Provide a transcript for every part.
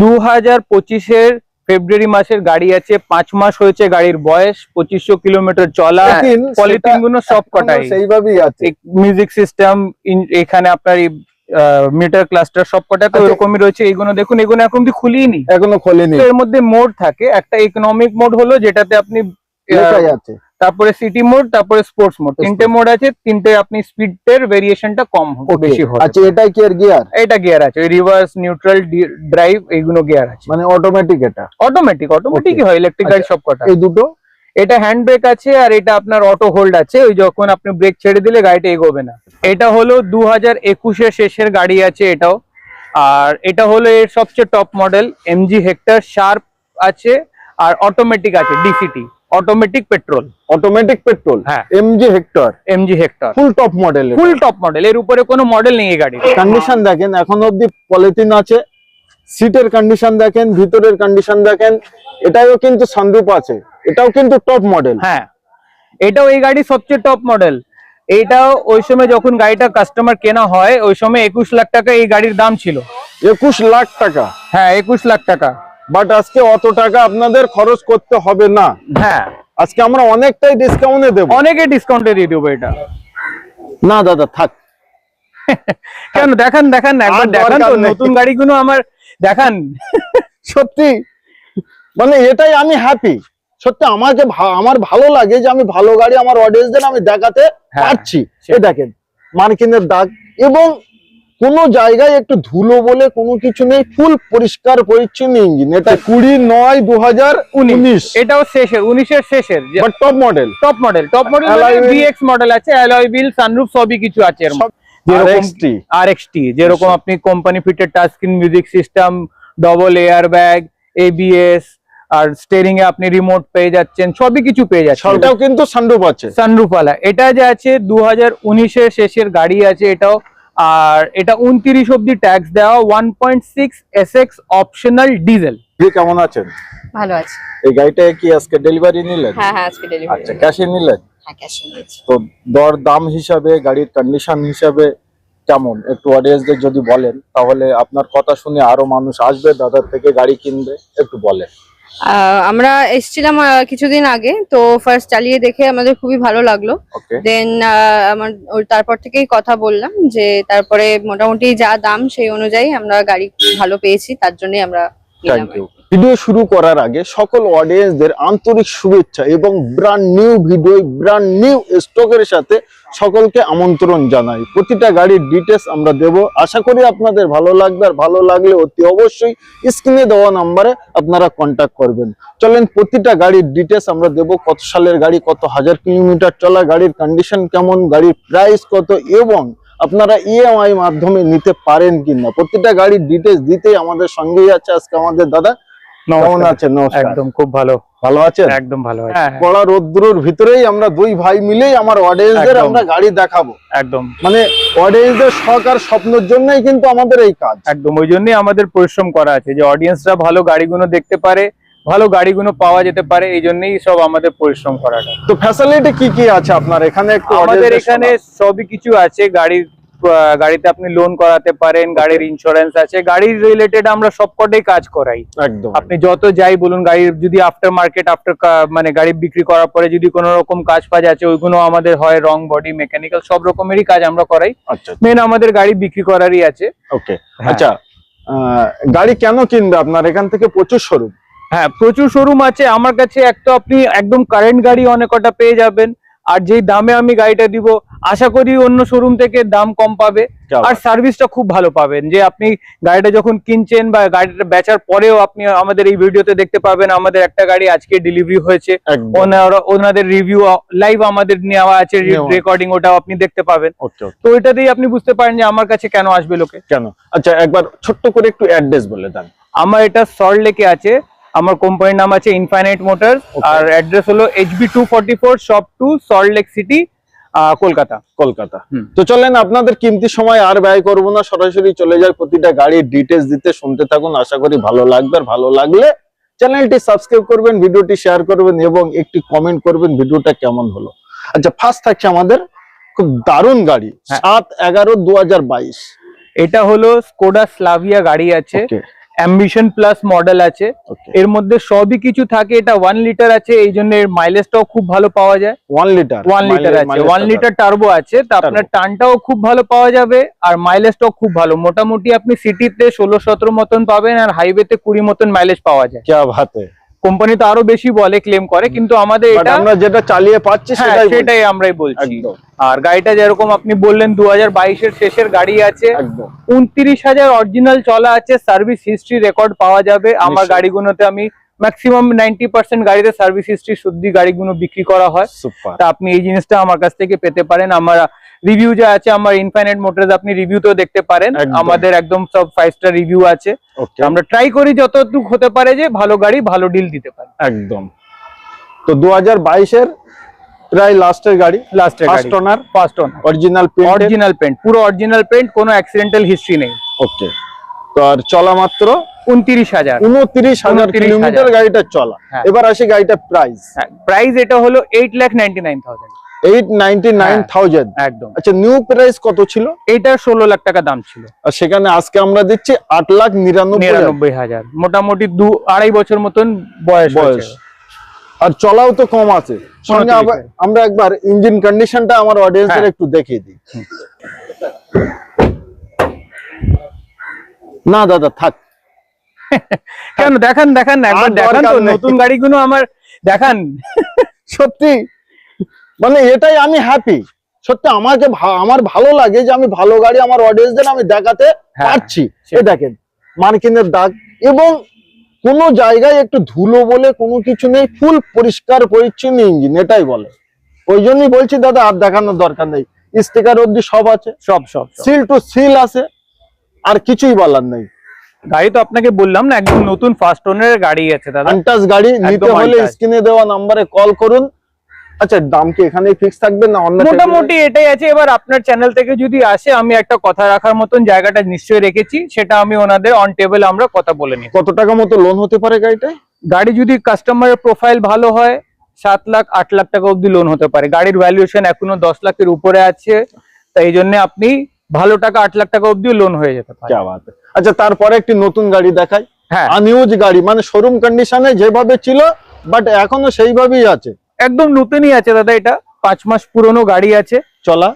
দু হাজার পঁচিশের ফেব্রুয়ারি মাসের গাড়ি আছে পাঁচ মাস হয়েছে গাড়ির বয়স পঁচিশশো কিলোমিটার চলা Polotin, পলিথিনগুলো সব কটাই। সেইভাবেই আছে। মিউজিক সিস্টেম এখানে আপনার মিটার ক্লাস্টার সব কটা তো আচ্ছা। এরকমই রয়েছে। এইগুলো দেখুন এগুলো এখন অব্দি খুলিনি। এখনও খোলেনি। এর মধ্যে মোড থাকে। একটা ইকোনমিক মোড হলো যেটাতে আপনি আছে। তারপরে সিটি মোড তারপরে স্পোর্টস মোড তিনটে মোড আছে তিনটে আপনি স্পিডের ভেরিয়েশনটা কম হবে বেশি হবে। আচ্ছা এটাই কি এর গিয়ার এটা গিয়ার আছে রিভার্স নিউট্রাল ড্রাইভ এইগুলো গিয়ার আছে। মানে অটোমেটিক এটা? অটোমেটিক অটোমেটিকই হয় ইলেকট্রিক গাড়ি সব কটা এই দুটো? এটা হ্যান্ড ব্রেক আছে আর এটা আপনার অটো হোল্ড আছে ওই যখন আপনি ব্রেক ছেড়ে দিলে গাড়িটা এগোবে না। এটা হলো দু হাজার একুশের শেষের গাড়ি আছে এটাও। আর এটা হলো এর সবচেয়ে top model MG Hector Sharp আছে আর অটোমেটিক আছে DCT automatic petrol automatic petrol হ্যাঁ। MG Hector MG Hector full top model full top model এর উপরে কোনো মডেল নেই এই গাড়ির। কন্ডিশন দেখেন এখন অব্দি পলিথিন আছে। সিটের কন্ডিশন দেখেন ভিতরের কন্ডিশন দেখেন। এটাও কিন্তু সানরূপ আছে। এটাও কিন্তু টপ মডেল হ্যাঁ। এটাও এই গাড়ি সবচেয়ে টপ মডেল এইটাও ওই সময় যখন গাড়িটা কাস্টমার কেনা হয় ওই সময় একুশ লাখ টাকা এই গাড়ির দাম ছিল। একুশ লাখ টাকা। হ্যাঁ একুশ লাখ টাকা। বাট আজকে অত টাকা আপনাদের খরচ করতে হবে না। হ্যাঁ। আজকে আমরা অনেকটাই ডিসকাউন্টে দেব। অনেকে ডিসকাউন্টে দিয়ে দেবো এটা। না দাদা থাক। কেন? দেখান দেখান একবার দেখান তো। নতুন গাড়িগুলো আমার দেখান। সত্যি। মানে এটাই আমি হ্যাপি সত্যি আমাকে ভা- আমার ভালো লাগে যে আমি ভালো গাড়ি আমার অডিয়েন্সদের আমি দেখাতে হ্যাঁ, পারছি। এ দেখেন মার্কিনের দাগ এবং কোন জায়গায় একটু ধুলো বলে কোনো কিছু নেই ফুল পরিষ্কার পরিচ্ছন্ন ইঞ্জিন এটা কুড়ি নয় দু হাজার উনিশ। এটাও শেষের উনিশের শেষের। Top model top model top model BX model আছে অ্যালয় হুইল সানরুফ সবই কিছু আছে এর মধ্যে। যেরকম RXT আর এক্সটি যেরকম আপনি company fitted touch screen music system double air bag ABS আর স্টেরিং এ আপনি রিমোট পেয়ে যাচ্ছেন সবই কিছু পেয়ে যাচ্ছেন। এটাও কিন্তু সানরূপ আছে। সানরুফ ওয়ালা এটা যে আছে দু হাজার উনিশের শেষের গাড়ি আছে এটাও আর এটা উনত্রিশ অব্দি ট্যাক্স দেওয়া one point six S X optional diesel কেমন আছেন? ভালো আছে। এই গাড়িটা কি আজকে ডেলিভারি নিলেন? হ্যাঁ হ্যাঁ আজকে ডেলিভারি আচ্ছা ক্যাশে নিলেন? হ্যাঁ ক্যাশ নিয়েছি। তো দর দাম হিসাবে গাড়ির কন্ডিশন হিসাবে কেমন? একটু অডিয়েন্সদের যদি বলেন তাহলে আপনার কথা শুনে আরও মানুষ আসবে দাদার থেকে গাড়ি কিনবে একটু বলেন। আমরা এসেছিলাম কিছুদিন আগে তো ফার্স্ট চালিয়ে দেখে আমাদের খুবই ভালো লাগল। দেন আমার তারপর থেকেই কথা বললাম যে তারপরে মোটামুটি যা দাম সেই অনুযায়ী আমরা গাড়ি ভালো পেয়েছি তার জন্যই আমরা থ্যাংক ইউ ভিডিও শুরু করার আগে সকল অডিয়েন্সদের আন্তরিক শুভেচ্ছা এবং brand new video brand new স্টকের সাথে সকলকে আমন্ত্রণ জানাই। প্রতিটা গাড়ির ডিটেলস আমরা দেব। আশা করি আপনাদের ভালো লাগবে আর ভালো লাগলে অতি অবশ্যই স্ক্রিনে দেওয়া নাম্বারে আপনারা কন্ট্যাক্ট করবেন। চলেন, প্রতিটা গাড়ির ডিটেলস আমরা দেব। কত সালের গাড়ি, কত হাজার কিলোমিটার চলা, গাড়ির কন্ডিশন কেমন, গাড়ির প্রাইস কত এবং আপনারা ইএমআই মাধ্যমে নিতে পারেন কিনা। প্রতিটা গাড়ির ডিটেলস দিতেই আমাদের সঙ্গেই আছে আজকে আমাদের দাদা। কেমন আছেন? একদম খুব ভালো। ভালো আছেন? একদম ভালো আছে। হ্যাঁ, হ্যাঁ, কড়া রোদ্দুরের ভিতরেই আমরা দুই ভাই মিলেই আমার অডিয়েন্সদের। আমরা গাড়ি দেখাবো। একদম। মানে অডিয়েন্সদের শখ আর স্বপ্নের জন্যই কিন্তু আমাদের এই কাজ। একদম ওই জন্যই আমাদের পরিশ্রম করা আছে যে অডিয়েন্সরা ভালো গাড়িগুলো দেখতে পারে ভালো গাড়িগুলো পাওয়া যেতে পারে এই জন্যই সব আমাদের পরিশ্রম করাটা। তো ফ্যাসিলিটি কি কি আছে আপনার? এখানে একটু আমাদের এখানে সবই কিছু আছে গাড়ির গাড়িতে আপনি লোন করাতে পারেন গাড়ির ইন্স্যুরেন্স আছে গাড়ির রিলেটেড আমরা সবকটাই কাজ করাই। একদম আপনি যত যাই বলুন গাড়ির যদি আফটার মার্কেট আফটার মানে গাড়ি বিক্রি করার পরে যদি কোনো রকম কাজ ফাজ আছে ওইগুলো আমাদের হয় রং বডি মেকানিক্যাল সব রকমেরই কাজ আমরা করাই। আচ্ছা মেন আমাদের গাড়ি বিক্রি করারই আছে। ওকে হ্যাঁ। আচ্ছা গাড়ি কেন কিনবে আপনার? এখান থেকে প্রচুর শোরুম হ্যাঁ প্রচুর শোরুম আছে। আমার কাছে এক তো আপনি একদম কারেন্ট গাড়ি অনেক কটা পেয়ে যাবেন। আর যেই দামে আমি গাড়িটা দিব আশা করি অন্য শোরুম থেকে দাম কম পাবে। আর সার্ভিসটা খুব ভালো পাবেন। যে আপনি গাড়িটা যখন কিনছেন বা গাড়িটা বেচার পরেও আপনি আমাদের এই ভিডিওতে দেখতে পাবেন আমাদের একটা গাড়ি আজকে ডেলিভারি হয়েছে। ওনাদের রিভিউ লাইভ আমাদের নেওয়া আছে। রেকর্ডিং ওটাও আপনি দেখতে পাবেন। তো ওইটাতেই আপনি বুঝতে পারেন যে আমার কাছে কেন আসবে লোকে। কেন? আচ্ছা একবার ছোট্ট করে একটু অ্যাড্রেস বলে দেন। আমার এটা সল্ট লেকে আছে। আমার কোম্পানির নাম আছে ইনফাইনাইট মোটর. আর অ্যাড্রেস হলো HB two forty four shop two Salt Lake city Kolkata. Kolkata. তো চলেন আপনাদের কিমতি সময় আর ব্যয় করব না সরাসরি চলে যায় প্রতিটা গাড়ির ডিটেলস দিতে শুনতে থাকুন আশা করি ভালো লাগবে আর ভালো লাগলে চ্যানেলটি সাবস্ক্রাইব করবেন ভিডিওটি শেয়ার করবেন এবং একটি কমেন্ট করবেন ভিডিওটা কেমন হলো। আচ্ছা ফার্স্ট থাকছে আমাদের খুব দারুণ গাড়ি হ্যাঁ। সাত এগারো দু বাইশ। এটা হলো স্কোডা স্লাভিয়া গাড়ি আছে। অ্যাম্বিশন প্লাস মডেল আছে। এর মধ্যে সবই কিছু থাকে এটা ওয়ান লিটার আছে এই জন্য এর মাইলেজটাও খুব ভালো পাওয়া যায়। ওয়ান লিটার ওয়ান লিটার আছে ওয়ান লিটার টার্বো আছে তা আপনার টানটাও খুব ভালো পাওয়া যাবে আর মাইলেজটাও খুব ভালো। মোটামুটি আপনি সিটিতে ষোলো সতেরো মতন পাবেন আর হাইওয়েতে কুড়ি মতন মাইলেজ পাওয়া যায়। কোম্পানি তো আরও বেশি বলে ক্লেম করে কিন্তু আমাদের এটা আমরা যেটা চালিয়ে পাচ্ছি হ্যাঁ সেটাই সেটাই আমরাই বলছি। আর গাড়িটা যেরকম আপনি বললেন দু হাজার বাইশের শেষের গাড়ি আছে। উনত্রিশ হাজার অরিজিনাল চলা আছে সার্ভিস হিস্ট্রি রেকর্ড পাওয়া যাবে। আমার গাড়িগুলোতে আমি ম্যাক্সিমাম নাইনটি পার্সেন্ট গাড়িতে সার্ভিস হিস্ট্রি শুদ্ধি গাড়িগুলো বিক্রি করা হয়। তা আপনি এই জিনিসটা আমার কাছ থেকে পেতে পারেন। আমার রিভিউ যা আছে আমার ইনফাইনাইট মোটরস আপনি রিভিউ রিভিউতেও দেখতে পারেন। আমাদের একদম সব ফাইভ স্টার রিভিউ আছে। আমরা ট্রাই করি যতটুকু হতে পারে যে ভালো গাড়ি ভালো ডিল দিতে পারে। একদম। তো দু হাজার বাইশের প্রায় লাস্টের গাড়ি। লাস্টের first owner first owner original print original paint পুরো অরিজিনাল পেন্ট কোনো অ্যাক্সিডেন্টাল হিস্ট্রি নেই। ওকে তো আর চলা মাত্র উনত্রিশ হাজার। উনত্রিশ হাজার কিলোমিটার গাড়িটা চলা। হ্যাঁ। এবার আসি গাড়িটা প্রাইস প্রাইস এটা হলো eight lakh ninety nine thousand eight ninety nine thousand একদম। আচ্ছা নিউ প্রাইস কত ছিল? এটা ষোলো লাখ টাকা দাম ছিল। আর সেখানে আজকে আমরা দিচ্ছি আট লাখ নিরানব্বই হাজার। মোটামুটি দু আড়াই বছর মতন বয়স বয়স। আর চলাও তো কম আছে। সঙ্গে। আমরা একবার ইঞ্জিন কন্ডিশনটা আমার অডিয়েন্সের হ্যাঁ। একটু দেখিয়ে দিই। না দাদা থাক। কেন দেখান দেখান একবার দেখান তো। নতুন গাড়িগুলো আমার দেখান। সত্যি মানে এটাই আমি হ্যাপি সত্যি আমাকে আমার ভালো লাগে যে আমি ভালো গাড়ি আমার অডিয়েন্সদের আমি দেখাতে হ্যাঁ, পারছি। এ দেখেন মার্কিনের দাগ। এবং কোন জায়গায় একটু ধুলো বলে কোনো কিছু নেই ফুল পরিষ্কার পরিচ্ছন্ন ইঞ্জিন এটাই বলে। ওই জন্যই বলছি দাদা আর দেখানোর দরকার নেই। স্টিকার অব্দি সব আছে। সব সব। সিল টু সিল আছে। আর কিছুই বলার নেই। গাড়ি তো আপনাকে বললাম না একদম নতুন ফার্স্ট ওনারের গাড়ি আছে দাদা। আনটাস গাড়ি নিতে হলে স্ক্রিনে দেওয়া নম্বরে কল করুন। আচ্ছা দাম কি এখানেই ফিক্স থাকবে না অন্য মোটামুটি এটাই আছে। এবার আপনার চ্যানেল থেকে যদি আসে আমি একটা কথা রাখার মতন জায়গাটা নিশ্চয়ই রেখেছি সেটা আমি ওনাদের অন টেবিল আমরা কথা বলে নিই কত টাকা মতো লোন হতে পারে গাড়িটায় গাড়ি যদি কাস্টমারের প্রোফাইল ভালো হয় সাত লাখ আট লাখ টাকা অব্দি লোন হতে পারে। গাড়ির ভ্যালুয়েশন এখনও দশ লাখের উপরে আছে তাই জন্য আপনি ভালো টাকা আট লাখ টাকা অব্দি লোন হয়ে যেতে পারে। আচ্ছা তারপরে একটি নতুন গাড়ি দেখায় হ্যাঁ। আনইউজ গাড়ি মানে শোরুম কন্ডিশনে যেভাবে ছিল বাট এখনও সেইভাবেই আছে। একদম নতুনই আছে দাদা এটা। পাঁচ মাস পুরনো গাড়ি আছে। চলা?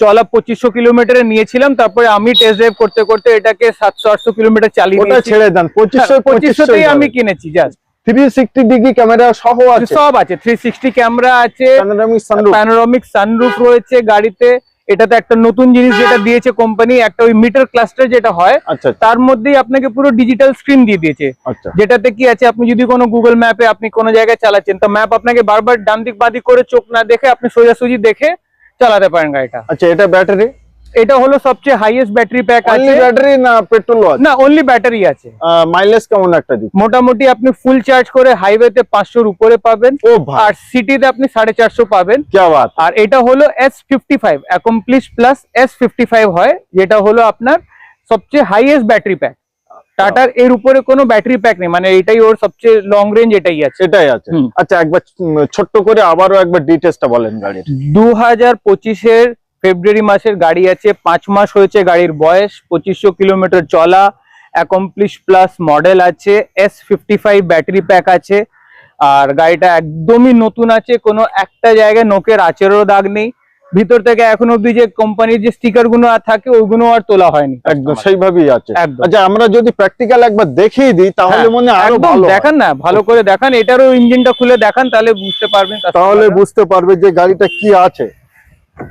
চলা পঁচিশশো কিলোমিটারে নিয়েছিলাম তারপরে আমি টেস্ট ড্রাইভ করতে করতে এটাকে সাতশো আটশো কিলোমিটার চালিয়ে ছেড়ে দেন পঁচিশশো হ্যাঁ, পঁচিশশোতেই আমি কিনেছি জাস্ট 360 ক্যামেরা সহ আছে। সব আছে 360 ক্যামেরা আছে। রয়েছে গাড়িতে। এটাতে একটা নতুন জিনিস যেটা দিয়েছে কোম্পানি একটা ওই মিটার ক্লাস্টার যেটা হয় আচ্ছা আচ্ছা, তার মধ্যেই আপনাকে পুরো ডিজিটাল স্ক্রিন দিয়ে দিয়েছে। আচ্ছা। যেটাতে কি আছে আপনি যদি কোনো গুগল ম্যাপে আপনি কোনো জায়গায় চালাচ্ছেন তো ম্যাপ আপনাকে বারবার ডান দিক বাদিক করে চোখ না দেখে আপনি সোজাসুজি দেখে চালাতে পারেন গাড়িটা। আচ্ছা এটা ব্যাটারি? এটা হলো সবচেয়ে হাইয়েস্ট ব্যাটারি প্যাক আছে। ব্যাটারি না পেট্রোল আছে? না অনলি ব্যাটারি আছে। মাইলেজ কেমন একটা দিচ্ছে? মোটামুটি আপনি ফুল চার্জ করে হাইওয়েতে 500 এর উপরে পাবেন। ও আর সিটিতে আপনি 450 পাবেন। কি বাত। আর এটা হলো S55 অ্যাকমপ্লিশ প্লাস S55 হয় যেটা হলো আপনার সবচেয়ে হাইয়েস্ট ব্যাটারি প্যাক টাটার এর উপরে কোনো ব্যাটারি প্যাক নেই মানে এটাই ওর সবচেয়ে লং রেঞ্জ এটাই আছে। এটাই আছে। আচ্ছা একবার ছোট্ট করে আবারও একবার ডিটেইলসটা বলেন গাড়ির। 2025 এর ফেব্রুয়ারি মাসের গাড়ি আছে পাঁচ মাস হয়েছে গাড়ির বয়স পঁচিশশো কিলোমিটার চলা অ্যাকমপ্লিশ প্লাস মডেল আছে S fifty five battery pack আছে আর গাড়িটা একদমই নতুন আছে কোনো একটা জায়গায় নোকের আচেরও দাগ নেই। ভিতর থেকে এখন অব্দি যে কোম্পানির যে স্টিকারগুলো আর থাকে ওইগুলো আর তোলা হয়নি একদম সেইভাবেই আছে। আচ্ছা আমরা যদি প্র্যাকটিক্যাল একবার দেখিয়ে দিই তাহলে হ্যাঁ, মনে আরও ভালো। দেখান না ভালো করে দেখান এটারও ইঞ্জিনটা খুলে দেখান তাহলে বুঝতে পারবেন তাহলে বুঝতে পারবে যে গাড়িটা কি আছে।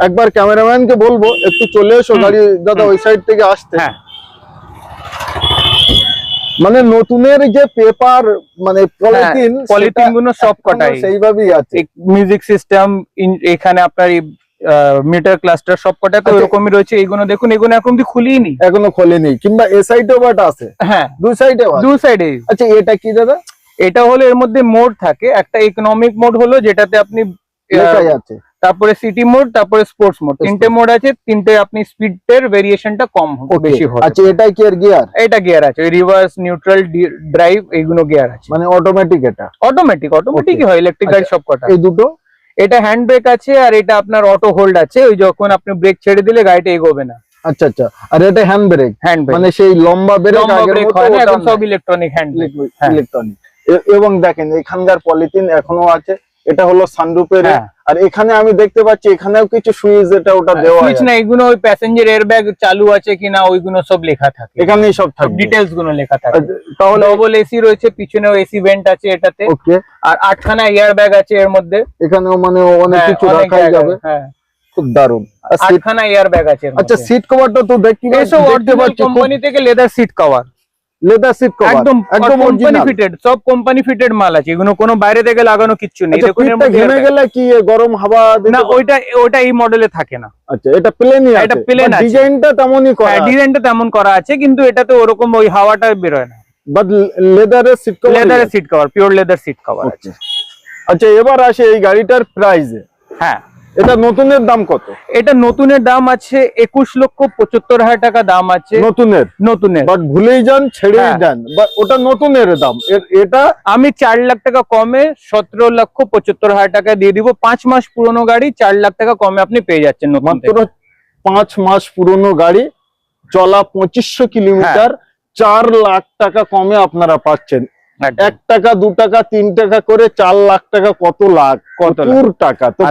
একবার ক্যামেরাম্যানকে বলব একটু চলে এসো। গাড়ি দাদা ওই সাইড থেকে আসতে। হ্যাঁ। মানে নতুনের যে পেপার মানে পলিথিন পলিথিনগুলো সব কটাই। সেইভাবেই আছে। মিউজিক সিস্টেম এখানে আপনার মিটার ক্লাস্টার সব কটা তো আচ্ছা। এরকমই রয়েছে। এইগুলো দেখুন এগুলো এখন অব্দি খুলিনি। এখনও খোলেনি কিংবা এ সাইডেও বাট আছে। হ্যাঁ। দুই সাইডে দু সাইডে আচ্ছা এটা কি দাদা? এটা হলো এর মধ্যে মোড থাকে। একটা ইকোনমিক মোড হলো যেটাতে আপনি লেখাই আছে। তারপরে সিটি মোড তারপরে স্পোর্টস মোড তিনটে মোড আছে তিনটে আপনি স্পিডের ভেরিয়েশনটা কম বেশি হবে। আচ্ছা এটাই কি এর গিয়ার এটা গিয়ার আছে রিভার্স নিউট্রাল ড্রাইভ এইগুলো গিয়ার আছে। মানে অটোমেটিক এটা? অটোমেটিক অটোমেটিক হয় ইলেকট্রিক গাড়ি আচ্ছা। সব কটা। এই দুটো? এটা হ্যান্ড ব্রেক আছে আর এটা আপনার অটো হোল্ড আছে ওই যখন আপনি ব্রেক ছেড়ে দিলে গাড়িটা এগোবে না। আচ্ছা আচ্ছা। আর এটা হ্যান্ড ব্রেক হ্যান্ড ব্রেক মানে সেই লম্বা ব্রেক লম্বা আগের ব্রেক মতো হয় না এখন সব ইলেকট্রনিক হ্যান্ড হ্যাঁ। ইলেকট্রনিক এবং দেখেন এখানকার পলিথিন এখনও আছে এটা হলো সানরুপের হ্যাঁ। আর এখানে আমি দেখতে পাচ্ছি এখানেও কিছু সুইচ এটা ওটা দেওয়া সুইচ না এগুলো ওই প্যাসেঞ্জার এয়ার ব্যাগ চালু আছে কিনা ওইগুলো সব লেখা থাকে। এখানেই সব থাকবে। ডিটেলসগুলো লেখা থাকে। তাহলে ডবল এসি রয়েছে পিছনেও এসি ভেন্ট আছে এটাতে। ওকে আর আটখানা এয়ার ব্যাগ আছে এর মধ্যে। এখানেও মানে অনেক হ্যাঁ, কিছু জায়গায়, যাবে। হ্যাঁ। খুব দারুণ। আটখানা এয়ার ব্যাগ আছে আচ্ছা সিট কভারটা তো দেখতে পাচ্ছি কোম্পানি থেকে leather seat cover leather seat cover একদম একদম কোম্পানি ফিটেড সব কোম্পানি ফিটেড মাল আছে। এগুলো কোনো বাইরে থেকে লাগানো কিচ্ছু নেই। আচ্ছা দেখুন এর ঘেমে গেলে কি গরম হাওয়া না? ওইটা ওইটা এই মডেলে থাকে না। আচ্ছা এটা প্লেনই হ্যাঁ, আছে। এটা plain আছে। ডিজাইনটা তেমনই করা হ্যাঁ ডিজাইনটা তেমন করা আছে কিন্তু এটাতে ওরকম ওই হাওয়াটা বেরোয় না। বাট লেদারের সিট কভার লেদারের seat cover pure leather seat cover আছে। আচ্ছা এবার আসে এই গাড়িটার প্রাইসে হ্যাঁ। এটা নতুনের দাম কত? এটা নতুনের দাম আছে একুশ লক্ষ পঁচাত্তর হাজার টাকা দাম আছে। নতুনের? নতুনের। বাট ভুলেই যান ছেড়েই হ্যাঁ। দেন। বাট ওটা নতুনের দাম। এটা আমি চার লাখ টাকা কমে সতেরো লক্ষ পঁচাত্তর হাজার টাকা দিয়ে দিব। পাঁচ মাস পুরনো গাড়ি চার লাখ টাকা কমে আপনি পেয়ে যাচ্ছেন নতুন মাত্র পাঁচ মাস পুরনো গাড়ি চলা পঁচিশশো কিলোমিটার চার লাখ টাকা কমে আপনারা পাচ্ছেন। এক টাকা দু টাকা তিন টাকা করে চার লাখ টাকা কত লাখ কত টাকা। তো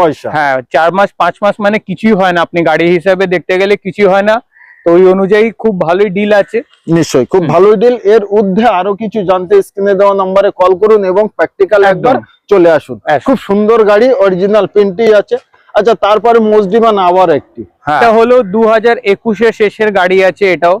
পয়সা। হ্যাঁ চার মাস পাঁচ মাস মানে কিছুই হয় না। আপনি গাড়ি হিসাবে দেখতে গেলে কিছুই হয় না। তো ওই অনুযায়ী খুব ভালোই ডিল আছে। নিশ্চয়ই খুব ভালোই ডিল এর ঊর্ধ্বে আরও কিছু জানতে স্ক্রিনে দেওয়া নম্বরে কল করুন এবং প্র্যাকটিক্যাল একবার। চলে আসুন। খুব সুন্দর গাড়ি অরিজিনাল আছে। আচ্ছা তারপরে আবার একটি। এটা হলো দু হাজার একুশের শেষের গাড়ি আছে এটাও।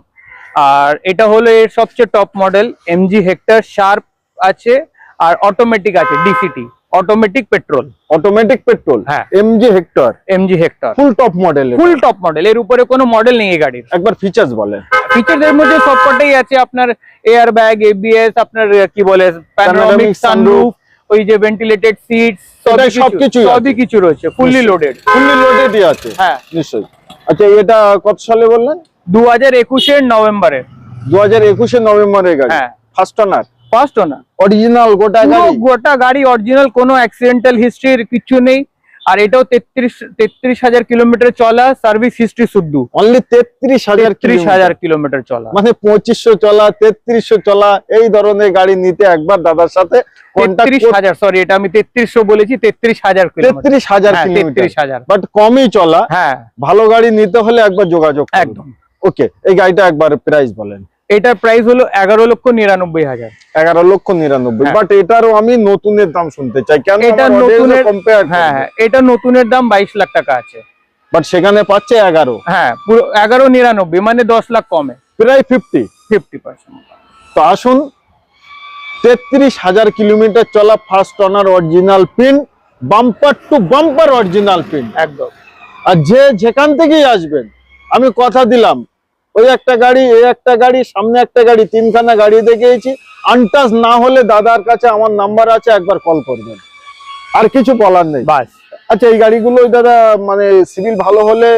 আর এটা হলো এর সবচেয়ে top model MG Hector Sharp আছে আর অটোমেটিক আছে DCT automatic petrol automatic petrol হ্যাঁ। MG Hector MG Hector full top model full top model এর উপরে কোনো মডেল নেই এই গাড়ির। একবার ফিচার্স বলেন। ফিচার এর মধ্যে সবকটাই আছে আপনার এয়ার ব্যাগ এবিএস আপনার কি বলে প্যানোরামিক সানরুফ ওই যে ভেন্টিলেটেড সিট আছে। সবই কিছু রয়েছে ফুললি লোডেড ফুললি লোডেডই আছে। হ্যাঁ। নিশ্চয়ই। আচ্ছা এটা কত সালে বললেন? দু হাজার একুশের নভেম্বরে। দু হাজার একুশে নভেম্বরের গাড়ি? হ্যাঁ। First owner first owner original গোটা গাড়ি? গোটা গাড়ি অরিজিনাল কোনো অ্যাক্সিডেন্টাল হিস্ট্রির কিছু নেই। আর এটাও তেত্রিশ তেত্রিশ হাজার কিলোমিটার চলা সার্ভিস হিস্ট্রি শুদ্ধ। অনলি তেত্রিশ হাজার তেত্রিশ হাজার কিলোমিটার। চলা। মানে পঁচিশশো চলা তেত্রিশশো চলা এই ধরনের গাড়ি নিতে একবার দাদার সাথে তেত্রিশ হাজার সরি এটা আমি তেত্রিশশো বলেছি তেত্রিশ হাজার তেত্রিশ হাজার হ্যাঁ তেত্রিশ হাজার। বাট কমই চলা। হ্যাঁ। ভালো গাড়ি নিতে হলে একবার যোগাযোগ একদম। ওকে এই গাড়িটা একবার প্রাইস বলেন। এটার প্রাইস হলো এগারো লক্ষ নিরানব্বই হাজার। এগারো লক্ষ নিরানব্বই হ্যাঁ। বাট এটারও আমি নতুনের দাম শুনতে চাই। কেন এটা নতুনের- কম্পেয়ার হ্যাঁ হ্যাঁ এটা নতুনের দাম বাইশ লাখ টাকা আছে। বাট সেখানে পাচ্ছে এগারো। হ্যাঁ পুরো এগারো নিরানব্বই মানে দশ লাখ কমে। প্রায় ফিফটি ফিফটি পার্সেন্ট তো আসুন তেত্রিশ হাজার কিলোমিটার চলা first owner original pin bumper to bumper original pin একদম। আর যে যেখান থেকেই আসবেন আমি কথা দিলাম। ওই একটা গাড়ি এই একটা গাড়ি সামনে একটা গাড়ি তিনখানা গাড়ি দেখেছি আনটাচ না হলে দাদার কাছে আমার নাম্বার আছে একবার কল করবেন। আর কিছু বলার নেই। বাস। আচ্ছা এই গাড়িগুলো দাদা মানে সিভিল ভালো হলে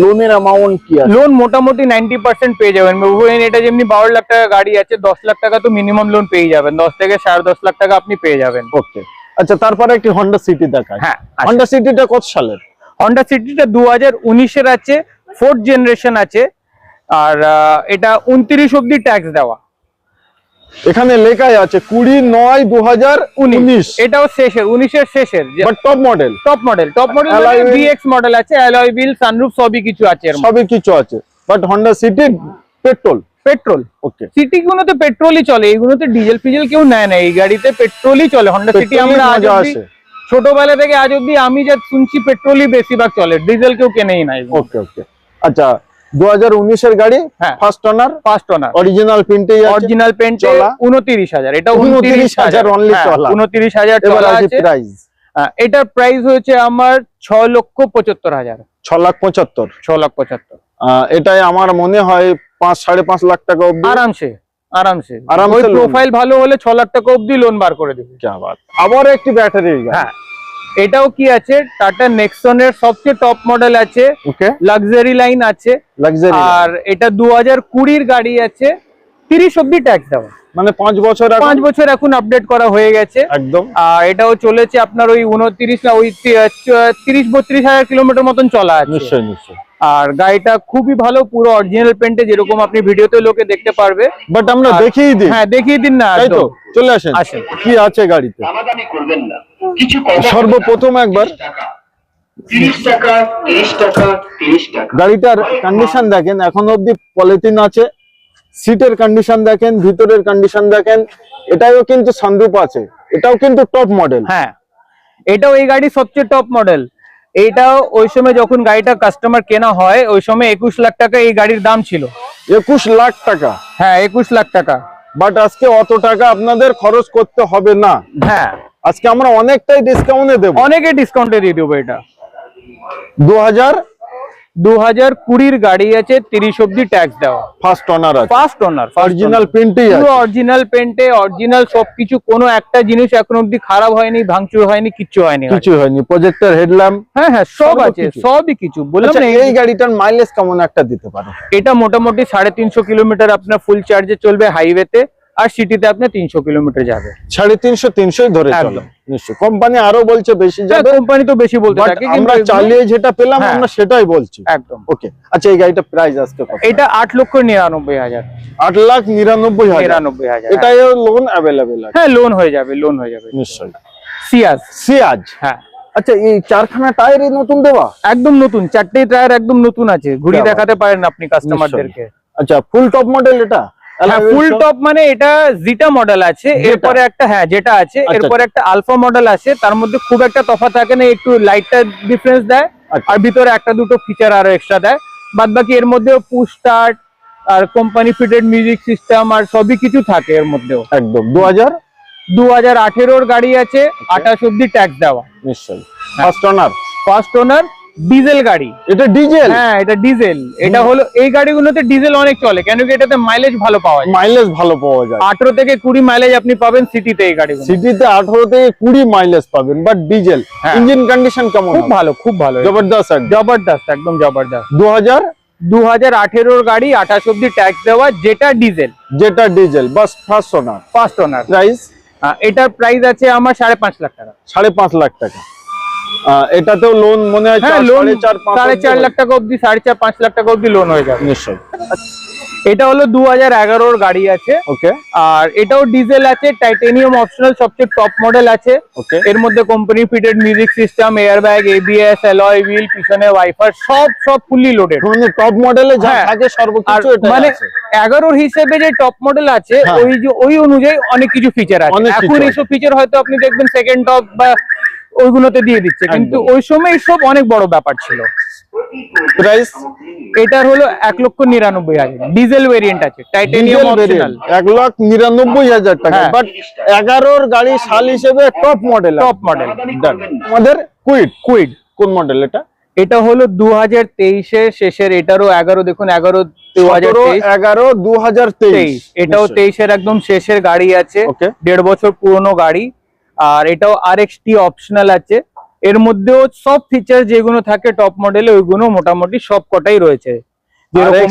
লোনের অ্যামাউন্ট কি আছে? লোন মোটামুটি নাইনটি পার্সেন্ট পেয়ে যাবেন। ওভেন এটা যেমনি বারো লাখ টাকা গাড়ি আছে দশ লাখ টাকা তো মিনিমাম লোন পেয়ে যাবেন। দশ থেকে সাড়ে দশ লাখ টাকা আপনি পেয়ে যাবেন। ওকে আচ্ছা তারপরে একটি হন্ডা সিটি দেখায় হ্যাঁ হন্ডা সিটিটা কত সালের? হন্ডা সিটিটা দু হাজার উনিশের আছে। ফোর্থ জেনারেশন আছে আর এটা উনত্রিশ অব্দি ট্যাক্স দেওয়া। এখানে লেখাই আছে কুড়ি নয় দু হাজার উনিশ। এটাও শেষের উনিশের শেষের top model top model top model BX model আছে অ্যালয় বিল সানরুফ সবই কিছু আছে সবই কিছু আছে। But Honda City petrol petrol okay City গুলোতে পেট্রোলই চলে এইগুলোতে ডিজেল ফিজেল কেউ নেয় না এই গাড়িতে পেট্রোলই চলে। হন্ডা সিটি আমরা আজ ছোটবেলা থেকে আজ অব্দি আমি যা শুনছি পেট্রোলই বেশিরভাগ চলে ডিজেল কেউ কেনেই না ওকে ওকে আচ্ছা গাড়ি হ্যাঁ। First owner first owner original প্রিন্টেই original এটা 29,000 only চলা। উনত্রিশ হাজার এবার চলা আছে। প্রাইস হ্যাঁ, এটার প্রাইস হয়েছে আমার লক্ষ পঁচাত্তর হাজার। ছ লাখ পঁচাত্তর। ছ লাখ পঁচাত্তর। আহ, এটাই আমার মনে হয় পাঁচ সাড়ে পাঁচ লাখ টাকা অব্দি আরামসে আরামসে। আরামসে প্রোফাইল ভালো হলে ছ লাখ টাকা অব্দি লোন বার করে দেবে। বাত। আবার একটি ব্যাটারি হ্যাঁ। এটাও কি আছে? টাটা নেক্সন এর সবচেয়ে টপ মডেল আছে। ওকে লাক্সারি লাইন আছে। লাক্সারি আর এটা দু হাজার কুড়ির গাড়ি আছে। তিরিশ অব্দি ট্যাক্স দেওয়া। মানে পাঁচ বছর পাঁচ বছর এখন আপডেট করা হয়ে গেছে। একদম। আর এটাও চলেছে আপনার ওই উনত্রিশ না ওই তিরিশ বত্রিশ হাজার কিলোমিটার মতন চলা আছে। নিশ্চয়ই নিশ্চয়ই। আর গাড়িটা খুবই ভালো পুরো অরিজিনাল পেন্টে যেরকম আপনি ভিডিওতে লোকে দেখতে পারবে। বাট আমরা দেখিয়ে দিই। হ্যাঁ দেখিয়ে দিন না তাই তো? চলে আসেন। আসেন। কি আছে গাড়িতে? দামাদামি করবেন না। কিছু কথা সর্বপ্রথম একবার। গাড়িটার কন্ডিশন দেখেন এখন অবধি পলিথিন আছে। সিটের কন্ডিশন দেখেন ভিতরের কন্ডিশন দেখেন। এটাও কিন্তু সানরূপ আছে। এটাও কিন্তু টপ মডেল হ্যাঁ। এটাও এই গাড়ি সবচেয়ে টপ মডেল এইটাও ওই সময় যখন গাড়িটা কাস্টমার কেনা হয় ওই সময় একুশ লাখ টাকা এই গাড়ির দাম ছিল। একুশ লাখ টাকা? হ্যাঁ একুশ লাখ টাকা। বাট আজকে অত টাকা আপনাদের খরচ করতে হবে না। হ্যাঁ। আজকে আমরা অনেকটাই ডিসকাউন্টে দেবো। অনেকে ডিসকাউন্টে দিয়ে দেবো এটা। দু হাজার দু হাজার কুড়ির গাড়ি আছে তিরিশ অব্দি ট্যাক্স দেওয়া। ফার্স্ট অনার আছে। ফার্স্ট ওনার অরিজিনাল পুরো অরিজিনাল পেন্টে অরিজিনাল সবকিছু কোনো একটা জিনিস এখন অব্দি খারাপ হয়নি ভাঙচুর হয়নি কিচ্ছু হয়নি কিছু হয়নি। প্রজেক্টর হেডল্যাম্প হ্যাঁ হ্যাঁ সব আছে সবই কিছু। বললাম আচ্ছা না এই গাড়িটার মাইলেজ কেমন একটা দিতে পারে? এটা মোটামুটি সাড়ে তিনশো কিলোমিটার আপনার ফুল চার্জে চলবে হাইওয়েতে আর সিটিতে আপনার তিনশো কিলোমিটার যাবে। সাড়ে তিনশো তিনশোই ধরে। চলো। নিশ্চয় কোম্পানি আরও বলছে বেশি যাবে। কোম্পানি তো বেশি বলতে থাকে আমরা চালিয়ে যেটা পেলাম হ্যাঁ। আমরা সেটাই বলছি। একদম। ওকে আচ্ছা এই গাড়িটা প্রাইস আসতে কত? এটা আট লক্ষ নিরানব্বই হাজার। আট লাখ হাজার। লোন আছে। হ্যাঁ লোন হয়ে যাবে লোন হয়ে যাবে। নিশ্চয়ই। সিয়াজ সিয়াজ হ্যাঁ। আচ্ছা এই চারখানা টায়ারই নতুন দেওয়া? একদম নতুন চারটে টায়ার একদম নতুন আছে। ঘুরিয়ে দেখাতে পারেন আপনি কাস্টমারদেরকে আচ্ছা ফুল টপ মডেল এটা? ফুল টপ মানে এটা জিটা মডেল আছে। এরপরে একটা হ্যাঁ যেটা আছে আচ্ছা। এরপরে একটা আলফা মডেল আছে। তার মধ্যে খুব একটা তফাৎ থাকে না একটু লাইটটা ডিফারেন্স দেয়। আচ্ছা। আর ভিতরে একটা দুটো ফিচার আরও এক্সট্রা দেয়। বাদ বাকি এর মধ্যেও পুশ স্টার্ট আর কোম্পানি ফিটেড মিউজিক সিস্টেম আর সবই কিছু থাকে এর মধ্যেও। একদম। দু হাজার দু হাজার আঠেরোর গাড়ি আছে আঠাশ অব্দি ট্যাক্স দেওয়া। নিশ্চয়ই। First owner first owner diesel গাড়ি। এটা ডিজেল? হ্যাঁ এটা ডিজেল। এটা হলো এই গাড়িগুলোতে ডিজেল অনেক চলে কেন কি এটাতে মাইলেজ ভালো পাওয়া যায়? মাইলেজ ভালো পাওয়া যায়। আঠারো থেকে কুড়ি মাইলেজ আপনি পাবেন সিটিতে এই গাড়িগুলো। সিটিতে আঠারো থেকে কুড়ি মাইলেজ পাবেন বাট ডিজেল। ইঞ্জিন কন্ডিশন কেমন খুব ভালো খুব ভালো। জবরদস্ত জবরদস্ত একদম জবরদস্ত। দু হাজার দু হাজার আঠেরোর গাড়ি আঠাশ অব্দি ট্যাক্স দেওয়া যেটা ডিজেল যেটা ডিজেল বাস first owner first owner price এটার প্রাইস আছে আমার সাড়ে পাঁচ লাখ টাকা। সাড়ে পাঁচ লাখ টাকা। এটাতেও লোন মনে হয় হ্যাঁ সাড়ে চার। লাখ টাকা অব্দি সাড়ে চার পাঁচ লাখ টাকা অব্দি লোন হয়ে যাবে। নিশ্চয়ই। এটা হলো দু হাজার এগারোর গাড়ি আছে। ওকে আর এটাও ডিজেল আছে টাইটেনিয়াম অপশনাল সবচেয়ে টপ মডেল আছে। ওকে এর মধ্যে company fitted music system air bag ABS alloy wheel পিছনে ওয়াইফার সব সব ফুললি লোডেড মানে টপ মডেলে যা হ্যাঁ। থাকে সর্বকিছু এটা মানে আছে। এগারোর হিসেবে যে টপ মডেল আছে হ্যাঁ। ওই যে ওই অনুযায়ী অনেক কিছু ফিচার আছে। এখন এইসব ফিচার হয়তো আপনি দেখবেন সেকেন্ড টপ বা ওইগুলোতে দিয়ে দিচ্ছে। কিন্তু ওই সময় সব অনেক বড় ব্যাপার ছিল। প্রাইস এটার হলো এক লক্ষ নিরানব্বই হাজার। ডিজেল ভেরিয়েন্ট আছে টাইটেনিয়াম অপশনাল এক লাখ নিরানব্বই হাজার টাকা। হ্যাঁ। বাট এগারোর গাড়ি সাল হিসেবে টপ মডেল টপ মডেল আমাদের কুইট কুইড কোন মডেল এটা? এটা হলো দু হাজার তেইশের শেষের এটারও এগারো দেখুন এগারো দু হাজার এগারো দু হাজার তেইশ। এটাও তেইশের একদম শেষের গাড়ি আছে। দেড় বছর পুরনো গাড়ি। আর এটাও আর টি অপশনাল আছে। এর মধ্যেও সব ফিচার যেগুলো থাকে টপ মডেলে ওইগুলো মোটামুটি সব কটাই রয়েছে। যেরকম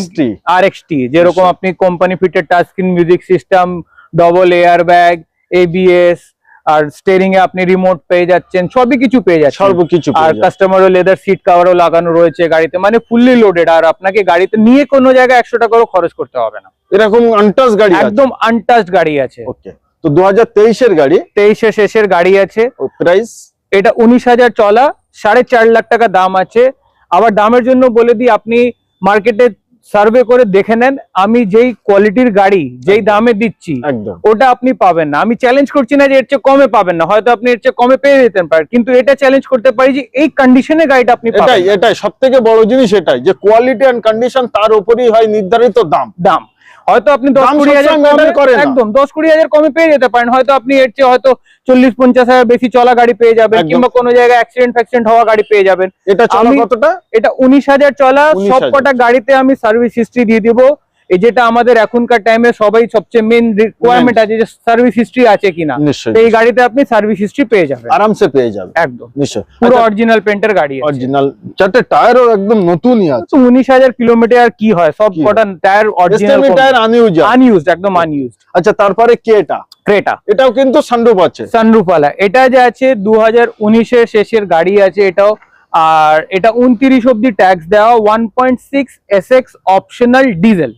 আর টি যেরকম আপনি company fitted touch screen music system double air bag ABS আর স্টেরিং এ আপনি রিমোট পেয়ে যাচ্ছেন সবই কিছু পেয়ে যাচ্ছেন। সর্বকিছু আর। কাস্টমারও লেদার সিট কাভারও লাগানো রয়েছে গাড়িতে মানে ফুললি লোডেড আর আপনাকে গাড়িতে নিয়ে কোনো জায়গায় একশো টাকারও খরচ করতে হবে না। এরকম আনটাচ গাড়ি একদম আনটাচড গাড়ি আছে। ওকে তো দু হাজার তেইশের গাড়ি। তেইশে শেষের গাড়ি আছে। প্রাইস এটা উনিশ হাজার চলা সাড়ে চার লাখ টাকা দাম আছে। আবার দামের জন্য বলে দিই আপনি মার্কেটে সার্ভে করে দেখে নেন আমি যেই কোয়ালিটির গাড়ি যেই দামে দিচ্ছি ওটা আপনি পাবেন না। আমি চ্যালেঞ্জ করছি না যে এর চেয়ে কমে পাবেন না হয়তো আপনি এর চেয়ে কমে পেয়ে যেতেন পারেন কিন্তু এটা চ্যালেঞ্জ করতে পারি যে এই কন্ডিশনে গাড়িটা আপনি এটাই পাবেন এটাই সব থেকে বড় জিনিস এটাই যে কোয়ালিটি এন্ড কন্ডিশন তার উপরই হয় নির্ধারিত দাম। দাম। হয়তো আপনি দশ কুড়ি হাজার সবসময় matter কমে- করে না। একদম দশ কুড়ি হাজার কমে পেয়ে যেতে পারেন। হয়তো আপনি এর চেয়ে হয়তো চল্লিশ পঞ্চাশ হাজার বেশি চলা গাড়ি পেয়ে যাবেন কিংবা কোনো জায়গায় অ্যাক্সিডেন্ট ফ্যাক্সিডেন্ট হওয়া গাড়ি পেয়ে যাবেন। এটা চলা কতটা? এটা উনিশ হাজার চলা 19,000 সব কটা গাড়িতে আমি সার্ভিস হিস্ট্রি দিয়ে দিব। এই যেটা আমাদের এখনকার টাইমে সবাই সবচেয়ে মেন রিকোয়ারমেন্ট আছে যে সার্ভিস হিস্ট্রি আছে কিনা এই গাড়িতে আপনি সার্ভিস হিস্ট্রি পেয়ে যাবেন। আরামসে পেয়ে যাবেন। একদম। নিশ্চয় পুরো অরিজিনাল পেন্টের গাড়ি অরিজিনাল চারটে টায়ারও একদম নতুনই আছে। তো উনিশ হাজার কিলোমিটার আর কি হয়? সব কটা tyre original tyre unused unused একদম আনইউজড আচ্ছা তারপরে কি এটা ক্রেটা। এটাও কিন্তু সানরুফ আছে। সানরুফওয়ালা এটা যে আছে দু হাজার উনিশের শেষের গাড়ি আছে এটাও। আর এটা উনত্রিশ অবধি ট্যাক্স দেওয়া one point six S X optional diesel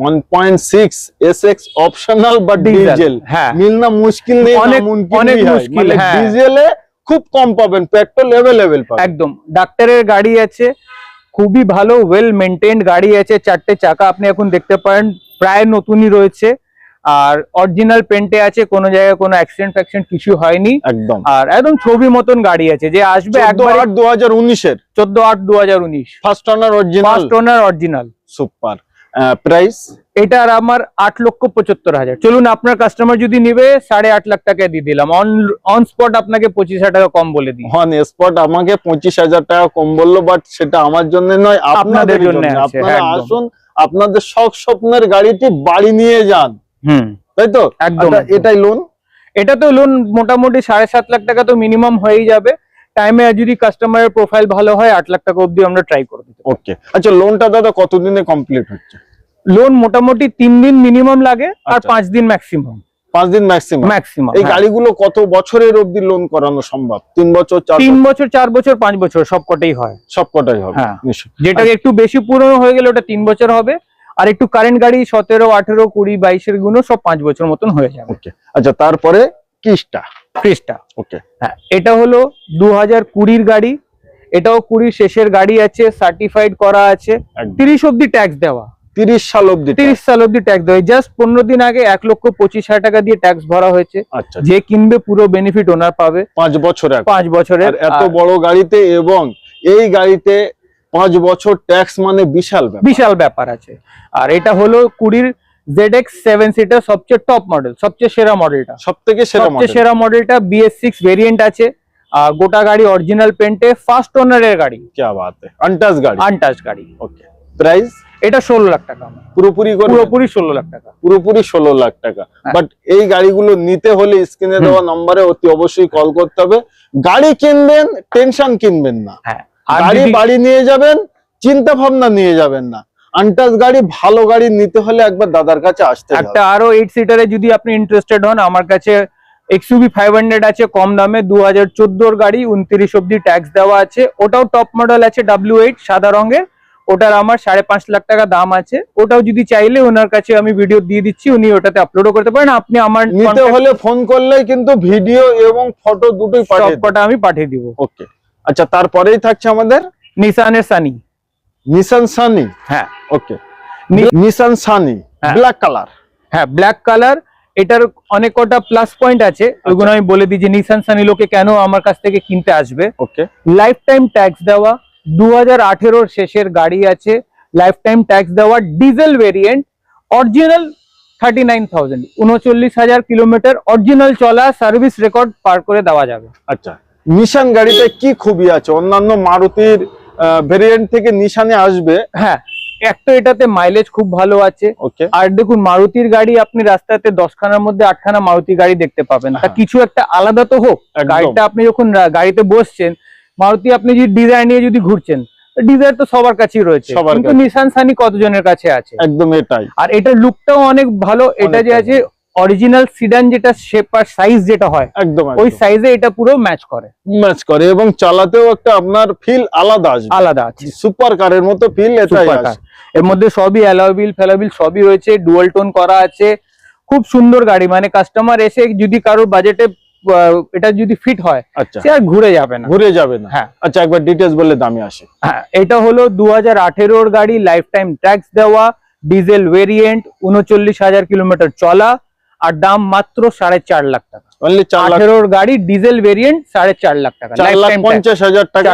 one point six S X optional বা Diesel, ডিজেল হ্যাঁ। মিলনা মুশকিল নেই অনেক- অনেক মুশকিল, মানে হ্যাঁ। ডিজেলে খুব কম পাবেন পেট্রোল অ্যাভেলেবেল পাবেন। একদম। ডাক্তারের গাড়ি আছে খুবই ভালো ওয়েল মেনটেন্ড গাড়ি আছে চারটে চাকা আপনি এখন দেখতে পারেন প্রায় নতুনই রয়েছে। আর অরিজিনাল পেন্টে আছে কোনো জায়গায় কোনো অ্যাক্সিডেন্ট ফ্যাক্সিডেন্ট কিছু হয়নি। একদম। আর একদম ছবি মতন গাড়ি আছে যে আসবে একবার আট দু হাজার উনিশের। চোদ্দ আট দু হাজার উনিশ। First owner original first owner original super price এটার আমার আট লক্ষ পঁচাত্তর হাজার। চলুন আপনার কাস্টমার যদি নেবে সাড়ে আট লাখ টাকা দিয়ে দিলাম। অন অন স্পট আপনাকে পঁচিশ হাজার টাকা কম বলে দিই। হন স্পট আমাকে পঁচিশ হাজার টাকা কম বলল বাট সেটা আমার জন্য নয় আপনাদের জন্য আপনারা আসুন আপনাদের শখ স্বপ্নের গাড়িটি বাড়ি নিয়ে যান। হুম তাই তো? আচ্ছা, একদম। এটাই লোন এটা তো লোন মোটামুটি সাড়ে সাত লাখ টাকা তো মিনিমাম হয়েই যাবে। টাইমে যদি কাস্টমারের প্রোফাইল ভালো হয় আট লাখ টাকা অবধি আমরা ট্রাই করে দিতে ওকে আচ্ছা লোনটা দাদা কতদিনে কমপ্লিট হচ্ছে? লোন মোটামুটি তিন দিন মিনিমাম লাগে আর আচ্ছা। পাঁচ দিন ম্যাক্সিমাম পাঁচ দিন ম্যাক্সিমাম ম্যাক্সিমাম এই গাড়িগুলো কত বছরের অবধি লোন করানো সম্ভব? তিন বছর তিন বছর? চার বছর পাঁচ বছর সব কটাই হয়। সব কটাই হবে হ্যাঁ। যেটা একটু বেশি পুরনো হয়ে গেলে ওটা তিন বছর হবে আর একটু কারেন্ট গাড়ি সতেরো আঠেরো কুড়ি বাইশেরগুলো সব পাঁচ বছর মতন হয়ে যাবে। আচ্ছা তারপরে কিসটা ওকে। হ্যাঁ এটা হলো দু হাজার কুড়ির গাড়ি। এটাও কুড়ির শেষের গাড়ি আছে সার্টিফাইড করা আছে। তিরিশ অব্দি ট্যাক্স দেওয়া। তিরিশ সাল অবধি তিরিশ সাল অব্দি ট্যাক্স দেওয়া। জাস্ট পনেরো দিন আগে এক লক্ষ পঁচিশ হাজার টাকা দিয়ে ট্যাক্স ভরা হয়েছে। আচ্ছা যে কিনবে পুরো বেনিফিট ওনার পাবে। পাঁচ বছর পাঁচ বছরের। এত বড় গাড়িতে এবং এই গাড়িতে পাঁচ বছর ট্যাক্স মানে বিশাল বিশাল ব্যাপার আছে। আর এটা হলো কুড়ির ZX 7 সিটার সবচেয়ে টপ মডেল সবচেয়ে সেরা মডেলটা সবথেকে সেরা মডেল সবচেয়ে সেরা মডেলটা BS6 ভেরিয়েন্ট আছে। গোটা গাড়ি অরিজিনাল পেন্টে ফার্স্ট ওনারের গাড়ি। কি বাত আনটাচ গাড়ি। আনটাচ গাড়ি। ওকে প্রাইস এটা 16 লাখ টাকা। পুরোপুরি পুরোপুরি 16 লাখ টাকা। পুরোপুরি 16 লাখ টাকা। হ্যাঁ। বাট এই গাড়িগুলো নিতে হলে স্ক্রিনে দেওয়া নম্বরে অতি অবশ্যই কল করতে হবে। গাড়ি কিনবেন টেনশন কিনবেন না। হ্যাঁ। গাড়ি বাড়ি নিয়ে যাবেন চিন্তা ভাবনা নিয়ে যাবেন না। আনটাচ গাড়ি ভালো গাড়ি নিতে হলে একবার দাদার কাছে আসতে একটা আরও এইট সিটারে যদি আপনি ইন্টারেস্টেড হন আমার কাছে এক্সইউভি ফাইভ হান্ড্রেড আছে কম দামে দু হাজার চোদ্দোর গাড়ি উনত্রিশ অব্দি ট্যাক্স দেওয়া আছে। ওটাও টপ মডেল আছে ডাব্লিউ এইট সাদা রঙের। ওটার আমার সাড়ে পাঁচ লাখ টাকা দাম আছে। ওটাও যদি চাইলে ওনার কাছে আমি ভিডিও দিয়ে দিচ্ছি উনি ওটাতে আপলোডও করতে পারেন। আপনি আমার নিতে হলে ফোন করলে কিন্তু ভিডিও এবং ফটো দুটোই সব আমি পাঠিয়ে দিব। ওকে আচ্ছা তারপরেই থাকছে আমাদের? নিসানের সানি নিসান সানি হ্যাঁ। Okay Nissan Sunny. Black colour হ্যাঁ। ব্ল্যাক কালার এটার অনেক কটা প্লাস পয়েন্ট আছে। ওইগুলো আমি বলে দিই যে নিসান সানি লোকে কেন আমার কাছ থেকে কিনতে আসবে। ওকে লাইফ টাইম ট্যাক্স দেওয়া দু হাজার শেষের গাড়ি আছে। লাইফ টাইম ট্যাক্স দেওয়া diesel variant original thirty nine thousand উনচল্লিশ হাজার কিলোমিটার অরিজিনাল চলা সার্ভিস রেকর্ড পার করে দেওয়া যাবে। আচ্ছা। নিশান গাড়িতে কি খুবই আছে? অন্যান্য মারুতির ভেরিয়েন্ট থেকে নিশানে আসবে। হ্যাঁ এক তো এটাতে মাইলেজ খুব ভালো আছে। আর দেখুন মারুতির গাড়ি আপনি রাস্তাতে দশখানার মধ্যে আটখানা মারুতি গাড়ি দেখতে পাবেন। তা হ্যাঁ। কিছু একটা আলাদা তো হোক। গাড়িটা আপনি যখন গাড়িতে বসছেন মারুতি আপনি যদি ডিজাইন নিয়ে যদি ঘুরছেন ডিজাইন তো সবার কাছেই রয়েছে। কিন্তু। নিসান সানি কতজনের কাছে আছে? একদম এটাই। আর এটার লুকটাও অনেক ভালো। এটা যে আছে অরিজিনাল সিডান যেটা শেপ আর সাইজ যেটা হয় একদম ওই সাইজে এটা পুরো ম্যাচ করে। ম্যাচ করে এবং চালাতেও একটা আপনার ফিল আলাদা আসবে। আলাদা আছে। সুপার কারের মতো ফিল এটাই আসে এর মধ্যে সবই অ্যালাবিল ফেলাবিল সবই রয়েছে ডুয়াল টোন করা আছে। খুব সুন্দর গাড়ি মানে কাস্টমার এসে যদি কারোর বাজেটে এটা যদি ফিট হয় আচ্ছা। সে আর ঘুরে যাবে না। ঘুরে যাবে না। হ্যাঁ। আচ্ছা একবার ডিটেলস বললে দামে আসে। হ্যাঁ এটা হলো দু হাজার গাড়ি লাইফ টাইম ট্যাক্স দেওয়া ডিজেল ভেরিয়েন্ট উনচল্লিশ হাজার কিলোমিটার চলা। আর দাম মাত্র সাড়ে চার লাখ টাকা। আঠেরোর গাড়ি ডিজেল ভেরিয়েন্ট সাড়ে চার লাখ টাকা। চার লাখ পঞ্চাশ হাজার টাকা।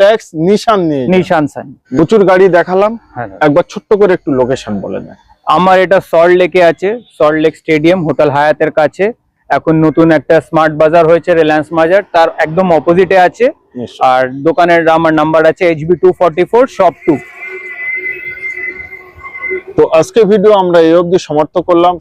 ট্যাক্স নিশান নিয়ে নিশান সানি প্রচুর গাড়ি দেখালাম। হ্যাঁ একবার ছোট্ট করে একটু লোকেশন বলে আমার এটা সল্ট লেকে আছে। সল্ট লেক স্টেডিয়াম হোটেল হায়াতের কাছে। এখন নতুন একটা স্মার্ট বাজার হয়েছে রিলায়েন্স বাজার তার একদম অপোজিটে আছে। আর দোকানের আমার নাম্বার আছে HB two forty four shop two তো আজকে ভিডিও আমরা এই অবধি সমাপ্ত করলাম।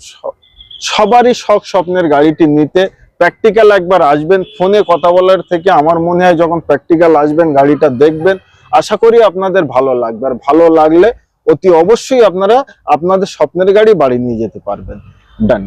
সবারই শখ স্বপ্নের গাড়িটি নিতে প্র্যাকটিক্যাল একবার আসবেন, ফোনে কথা বলার থেকে আমার মনে হয় যখন প্র্যাকটিক্যাল আসবেন, গাড়িটা দেখবেন, আশা করি আপনাদের ভালো লাগবে। আর ভালো লাগলে অতি অবশ্যই আপনারা আপনাদের স্বপ্নের গাড়ি বাড়ি নিয়ে যেতে পারবেন। ডান